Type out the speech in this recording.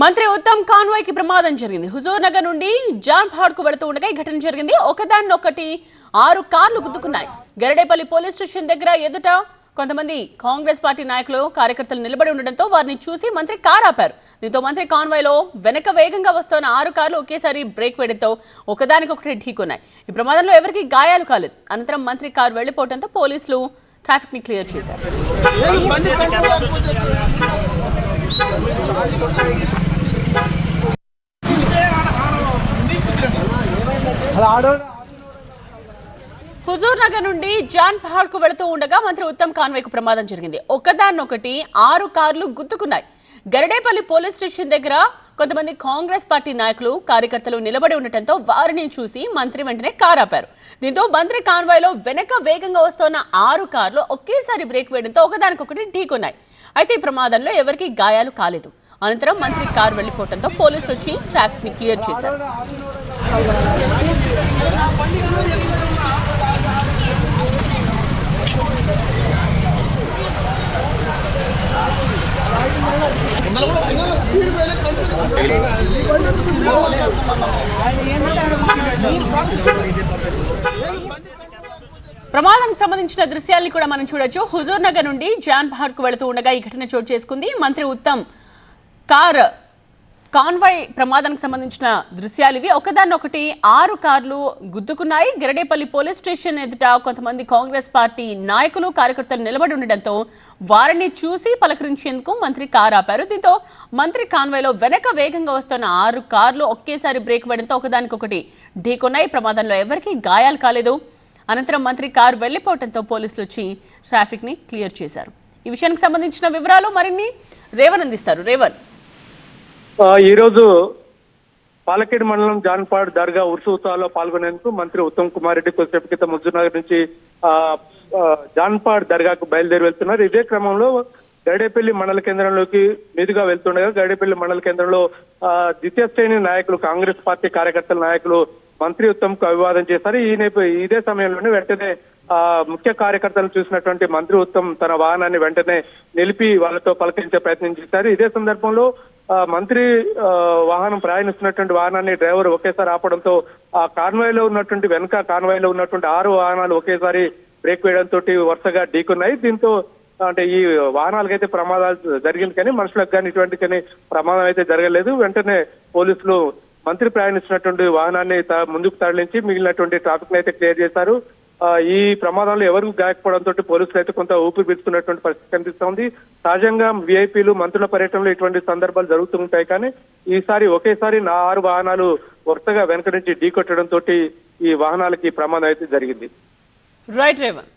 మంత్రి ఉత్తమ్ కాన్వాయ్కి ప్రమాదం జరిగింది. హుజూర్ నగర్ నుండి జాన్ పహాడ్కు వెళుతూ ఉండగా ఈ ఘటన జరిగింది. ఒకదాన్నొకటి ఆరు కార్లు గుద్దుకున్నాయి. గరడేపల్లి పోలీస్ స్టేషన్ దగ్గర ఎదుట కొంతమంది కాంగ్రెస్ పార్టీ నాయకులు కార్యకర్తలు నిలబడి ఉండడంతో వారిని చూసి మంత్రి కారు ఆపారు దీంతో మంత్రి కాన్వాయ్లో వెనక వేగంగా వస్తున్న ఆరు కార్లు ఒకేసారి బ్రేక్ వేయడంతో ఒకదానికొకటి ఢీకొన్నాయి. ఈ ప్రమాదంలో ఎవరికీ గాయాలు కాలేదు. అనంతరం మంత్రి కారు వెళ్ళిపోవడంతో పోలీసులు ట్రాఫిక్ని క్లియర్ చేశారు. హుజూర్ నగర్ నుండి జాన్ పహాడ్కు వెళుతూ ఉండగా మంత్రి ఉత్తమ్ కాన్వైకు ప్రమాదం జరిగింది. ఒకదాన్నొకటి ఆరు కార్లు గుద్దుకున్నాయి. గరడేపల్లి పోలీస్ స్టేషన్ దగ్గర కొంతమంది కాంగ్రెస్ పార్టీ నాయకులు కార్యకర్తలు నిలబడి ఉండటంతో వారిని చూసి మంత్రి వెంటనే కారు ఆపారు దీంతో మంత్రి కాన్వాయ్లో వెనక వేగంగా వస్తున్న ఆరు కార్లు ఒకేసారి బ్రేక్ వేయడంతో ఒకదానికొకటి ఢీకొన్నాయి. అయితే ఈ ప్రమాదంలో ఎవరికీ గాయాలు కాలేదు. అనంతరం మంత్రి కారు వెళ్ళిపోవడంతో పోలీసులు వచ్చి ట్రాఫిక్ని క్లియర్ చేశారు. ప్రమాదానికి సంబంధించిన దృశ్యాల్ని కూడా మనం చూడొచ్చు. హుజూర్ నగర్ నుండి జాన్ బహార్కు వెళుతూ ఉండగా ఈ ఘటన చోటు చేసుకుంది. మంత్రి ఉత్తమ్ కార్ కాన్వాయ్ ప్రమాదానికి సంబంధించిన దృశ్యాలు ఇవి. ఒకదాన్నొకటి ఆరు కార్లు గుద్దుకున్నాయి. గిరడేపల్లి పోలీస్ స్టేషన్ ఎదుట కొంతమంది కాంగ్రెస్ పార్టీ నాయకులు కార్యకర్తలు నిలబడి ఉండడంతో వారిని చూసి పలకరించేందుకు మంత్రి కారు ఆపారు. దీంతో మంత్రి కాన్వాయ్లో వెనక వేగంగా వస్తున్న ఆరు కార్లు ఒకేసారి బ్రేక్ పడడంతో ఒకదానికొకటి ఢీకొన్నాయి. ప్రమాదంలో ఎవరికీ గాయాలు కాలేదు. అనంతరం మంత్రి కారు వెళ్ళిపోవడంతో పోలీసులు వచ్చి ట్రాఫిక్ని క్లియర్ చేశారు. ఈ విషయానికి సంబంధించిన వివరాలు మరిన్ని రేవన్ అందిస్తారు రేవన్. ఈ రోజు పాలకేడు మండలం జాన్పాడ్ దర్గా ఉర్సు ఉత్సవాల్లో పాల్గొనేందుకు మంత్రి ఉత్తమ్ కుమార్ రెడ్డి కొద్దిసేపు క్రితం ముజ్జునగర్ నుంచి ఆ, జాన్పాడ్ దర్గాకు బయలుదేరి వెళ్తున్నారు. ఇదే క్రమంలో గైడేపల్లి మండల కేంద్రంలోకి మీదుగా వెళ్తుండగా గైడేపల్లి మండల కేంద్రంలో ఆ, ద్వితీయ శ్రేణి నాయకులు కాంగ్రెస్ పార్టీ కార్యకర్తల నాయకులు మంత్రి ఉత్తమ్కు అభివాదం చేశారు. ఈ నేప ఇదే సమయంలోనే వెంటనే ఆ ముఖ్య కార్యకర్తలను చూసినటువంటి మంత్రి ఉత్తమ్ తన వాహనాన్ని వెంటనే నిలిపి వాళ్ళతో పలకరించే ప్రయత్నం చేశారు. ఇదే సందర్భంలో మంత్రి ఆ, వాహనం ప్రయాణిస్తున్నటువంటి వాహనాన్ని డ్రైవర్ ఒకేసారి ఆపడంతో ఆ కాన్వాయ్లో ఉన్నటువంటి వెనక కాన్వాయ్లో ఉన్నటువంటి ఆరు వాహనాలు ఒకేసారి బ్రేక్ వేయడంతో వరుసగా ఢీకున్నాయి. దీంతో అంటే ఈ వాహనాలకైతే ప్రమాదాలు జరిగింది కానీ మనుషులకు కానీ ఇటువంటి కానీ ప్రమాదం అయితే జరగలేదు. వెంటనే పోలీసులు మంత్రి ప్రయాణిస్తున్నటువంటి వాహనాన్ని త- ముందుకు తరలించి మిగిలినటువంటి ట్రాఫిక్ అయితే క్లియర్ చేశారు. ఈ ప్రమాదంలో ఎవరు గాయకపోవడంతో పోలీసులు అయితే కొంత ఊపిరి పీల్చుకున్నటువంటి పరిస్థితి కనిపిస్తోంది. సహజంగా విఐపీలు మంత్రుల పర్యటనలో ఇటువంటి సందర్భాలు జరుగుతుంటాయి కానీ ఈసారి ఒకేసారి నా ఆరు వాహనాలు వరుసగా వెనక నుంచి ఢీకొట్టడంతో ఈ వాహనాలకి ప్రమాదం అయితే జరిగింది. రైట్ రేవన్